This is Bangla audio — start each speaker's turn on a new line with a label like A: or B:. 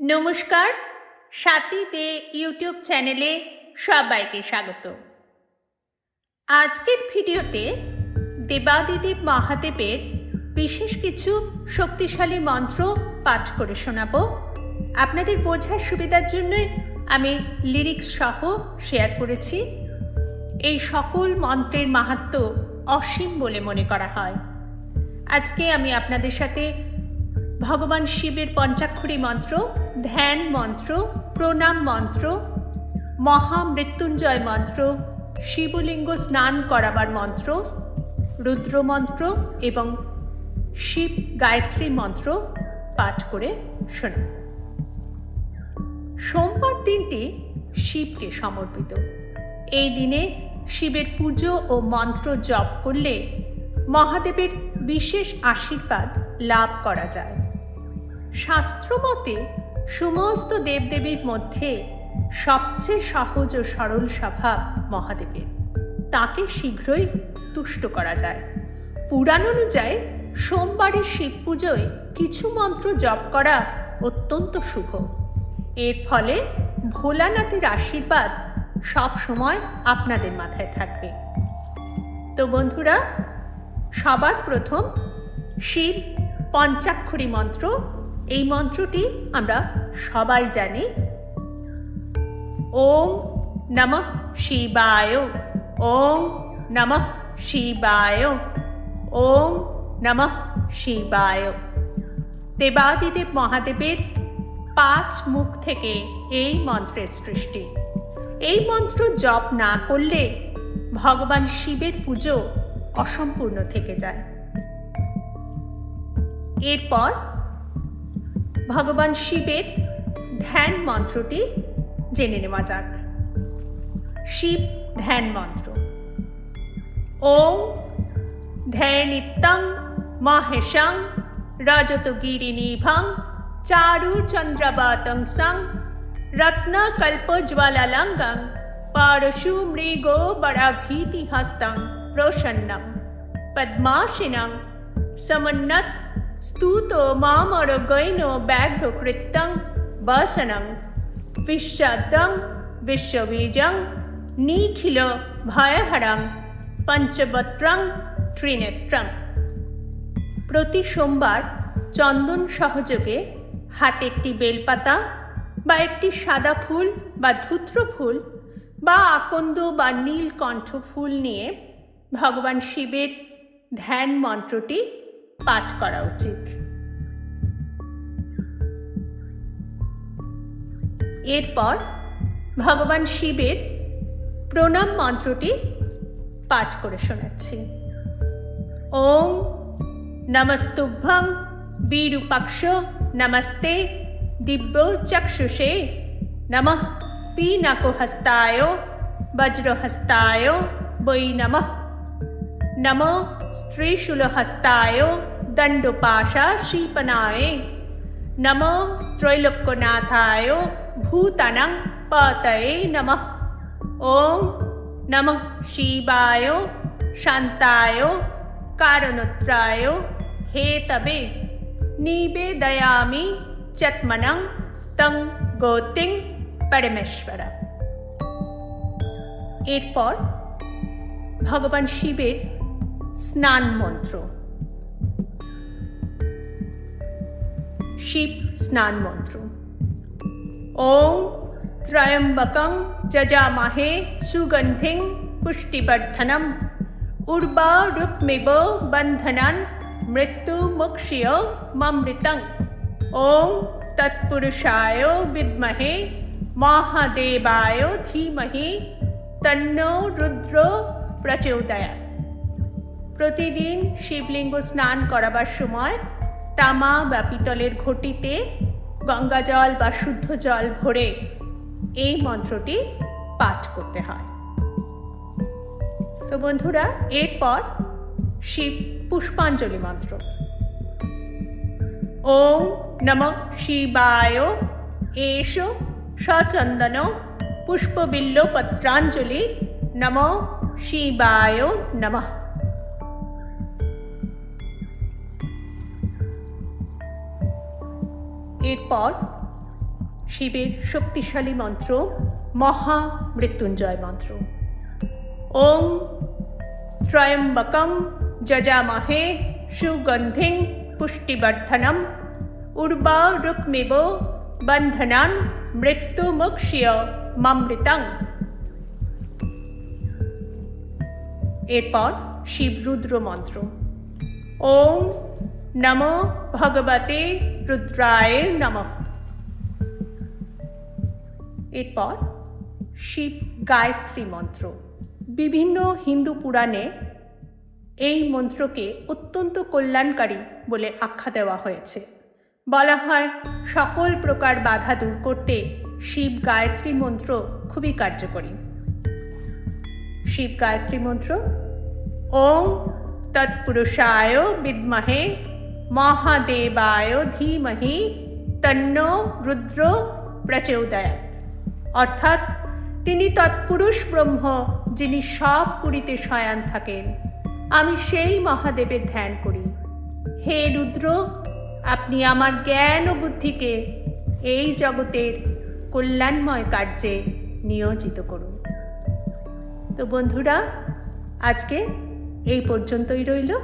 A: নমস্কার, সাথী দে ইউটিউব চ্যানেলে সবাইকে স্বাগত। আজকের ভিডিওতে দেবাদিদেব মহাদেবের বিশেষ কিছু শক্তিশালী মন্ত্র পাঠ করে শোনাব। আপনাদের বোঝার সুবিধার জন্যই আমি লিরিক্স সহ শেয়ার করেছি। এই সকল মন্ত্রের মাহাত্ম অসীম বলে মনে করা হয়। আজকে আমি আপনাদের সাথে ভগবান শিবের পঞ্চাক্ষরী মন্ত্র, ধ্যান মন্ত্র, প্রণাম মন্ত্র, মহামৃত্যুঞ্জয় মন্ত্র, শিবলিঙ্গ স্নান করাবার মন্ত্র, রুদ্র মন্ত্র এবং শিব গায়ত্রী মন্ত্র পাঠ করে শোনা সোমবার দিনটি শিবকে সমর্পিত। এই দিনে শিবের পুজো ও মন্ত্র জপ করলে মহাদেবের বিশেষ আশীর্বাদ লাভ করা যায়। শাস্ত্রমতে সমস্ত দেবদেবীর মধ্যে সবচেয়ে সহজ ও সরল স্বভাব মহাদেবের। তাকে শীঘ্রই তুষ্ট করা যায়। পুরাণ অনুযায়ী সোমবারের শিব পুজোয় কিছু মন্ত্র জপ করা অত্যন্ত শুভ। এর ফলে ভোলানাথের আশীর্বাদ সব সময় আপনাদের মাথায় থাকবে। তো বন্ধুরা, সবার প্রথম শিব পঞ্চাক্ষরী মন্ত্র এই মন্ত্রটি আমরা সবাই জানি। ওম নমঃ শিবায়। ওম নমঃ শিবায়। ওম নমঃ শিবায়। দেবাদিদেব মহাদেবের পাঁচ মুখ থেকে এই মন্ত্রের সৃষ্টি। এই মন্ত্র জপ না করলে ভগবান শিবের পুজো অসম্পূর্ণ থেকে যায়। এরপর ভগবান শিবের ধ্যান মন্ত্রটি জেনে নেওয়া যাক। শিব ধ্যান মন্ত্র। ওম ধ্যানিত্যং মহেশং রজতগিরিনিভং চারু চন্দ্রবাতং সং রত্নকল্পজ্বালালঙ্গং পারশু মৃগো বরাভীতি হস্তং প্রসন্নম ಸ್ತೂತೋ ಮಾಮರ ಗೈನೋ ಬ್ಯಾಘ್ರ ಕೃತ್ತಂ ಬಸನಂ ವಿಶ್ವದಂ ವಿಶ್ವಬೀಜಂ ನೀಖಿಲ ভয়হরং পঞ্চবত্রং ত্রিনেত্রং প্রতি সোমবার চন্দন সহযোগে হাতে একটি বেলপাতা বা একটি সাদা ফুল বা ধূত্র ফুল বা আকন্দ বা নীলকণ্ঠ ফুল নিয়ে ভগবান শিবের ধ্যান মন্ত্রটি পাঠ করা উচিত। এরপর ভগবান শিবের প্রণাম মন্ত্রটি পাঠ করে শোনাচ্ছি। ওম নমস্তুভ্যং বিরূপাক্ষ নমস্তে দিব্য চক্ষুষে নমঃ পিনাকহস্তায় বজ্রহস্তায় বৈ নমঃ। নমো স্ত্রীশূলহস্তায় দণ্ডপাশা শ্রীপনায় নমো ত্রৈলোক্যনাথায় ভূতানং পতয়ে নমঃ ওম নমঃ শিবায় শান্তায় কারণত্রায় হেতবে নিবেদয়ামি চত্মনং তং গৌতিং পরমেশ্বর এরপর ভগবান শিবের স্নান মন্ত্র শিব স্নান মন্ত্র ওম ত্রয়ম্বকং যজামহে সুগন্ধিং পুষ্টিবর্ধনম উর্বারুক্মিব বন্ধনান মৃত্যু মুক্ষিয় মমৃতং ওম তৎপুরুষায় বিদ্মহে মহাদেবায় ধীমহি তন্নো রুদ্র প্রচোদয়া প্রতিদিন শিবলিঙ্গ স্নান করাবার সময় তামা বা পিতলের ঘটিতে গঙ্গা জল বা শুদ্ধ জল ভরে এই মন্ত্রটি পাঠ করতে হয়। তো বন্ধুরা, এরপর শিব পুষ্পাঞ্জলি মন্ত্র। ওম নম শিবায়, এষ সচন্দন পুষ্পবিল্ল পত্রাঞ্জলি নম শিবায় নমঃ। এরপর শিবের শক্তিশালী মন্ত্র মহা মৃত্যুঞ্জয় মন্ত্র। ওম ত্রয়ম্বকম যজামহে সুগন্ধিং পুষ্টিবর্ধনম উর্বারুকমিব বন্ধনান মৃত্যুমুক্ষিয় মমৃতং। এরপর শিবরুদ্র মন্ত্র। ওম নম ভগবতে রুদ্রায় নমঃ এরপর শিব গায়ত্রী মন্ত্র। বিভিন্ন হিন্দু পুরাণে এই মন্ত্রকে অত্যন্ত কল্যাণকারী বলে আখ্যা দেওয়া হয়েছে। বলা হয়, সকল প্রকার বাধা দূর করতে শিব গায়ত্রী মন্ত্র খুবই কার্যকরী। শিব গায়ত্রী মন্ত্র, ওম তৎপুরুষায় বিদ্মহে মহাদেবায় ধীমহি তন্ন রুদ্র প্রচোদয়াত অর্থাৎ তিনি তৎপুরুষ ব্রহ্ম যিনি সব পুরীতে শয়ান থাকেন। আমি সেই মহাদেবের ধ্যান করি। হে রুদ্র, আপনি আমার জ্ঞান ও বুদ্ধিকে এই জগতের কল্যাণময় কার্যে নিয়োজিত করুন। তো বন্ধুরা, আজকে এই পর্যন্তই রইল।